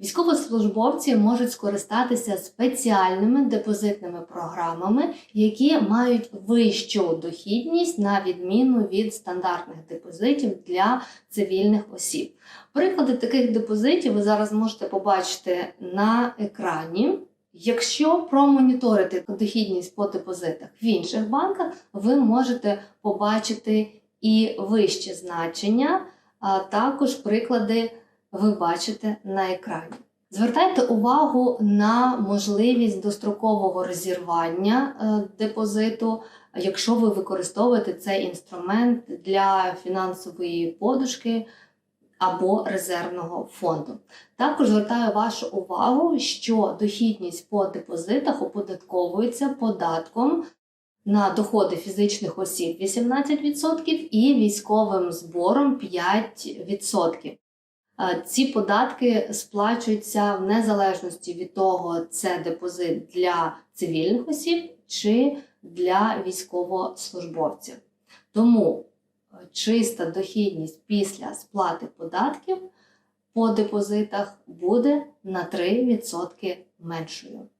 Військовослужбовці можуть скористатися спеціальними депозитними програмами, які мають вищу дохідність на відміну від стандартних депозитів для цивільних осіб. Приклади таких депозитів ви зараз можете побачити на екрані. Якщо промоніторити дохідність по депозитах в інших банках, ви можете побачити і вищі значення, а також приклади ви бачите на екрані. Звертайте увагу на можливість дострокового розірвання е, депозиту, якщо ви використовуєте цей інструмент для фінансової подушки або резервного фонду. Також звертаю вашу увагу, що дохідність по депозитах оподатковується податком на доходи фізичних осіб 18% і військовим збором 5%. Е, Ці податки сплачуються в незалежності від того, це депозит для цивільних осіб чи для військовослужбовців. Тому е, чиста дохідність після сплати податків по депозитах буде на 3% меншою.